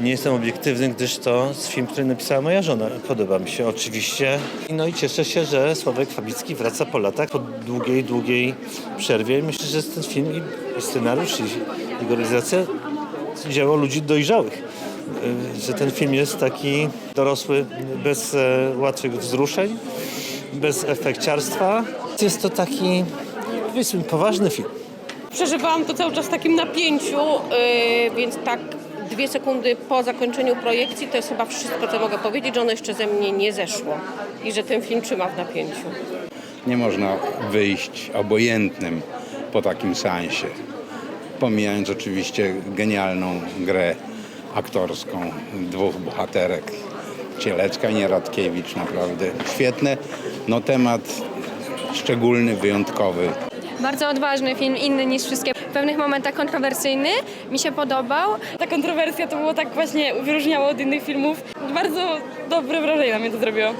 nie jestem obiektywny, gdyż to jest film, który napisała moja żona. Podoba mi się oczywiście. No i cieszę się, że Sławek Fabicki wraca po latach, po długiej, długiej przerwie. Myślę, że ten film i, scenariusz, i jego realizacja dzieło ludzi dojrzałych. Y, Że ten film jest taki dorosły, bez e, łatwych wzruszeń, bez efekciarstwa. Jest to taki, powiedzmy, poważny film. Przeżywałam to cały czas w takim napięciu, yy, więc tak dwie sekundy po zakończeniu projekcji to jest chyba wszystko, co mogę powiedzieć, że ono jeszcze ze mnie nie zeszło i że ten film trzyma w napięciu. Nie można wyjść obojętnym po takim seansie. Pomijając oczywiście genialną grę aktorską dwóch bohaterek. Cielecka i Nieradkiewicz, naprawdę świetne. No temat szczególny, wyjątkowy. Bardzo odważny film, inny niż wszystkie. W pewnych momentach kontrowersyjny, mi się podobał. Ta kontrowersja to było tak właśnie wyróżniało od innych filmów. Bardzo dobre wrażenie na mnie to zrobiło.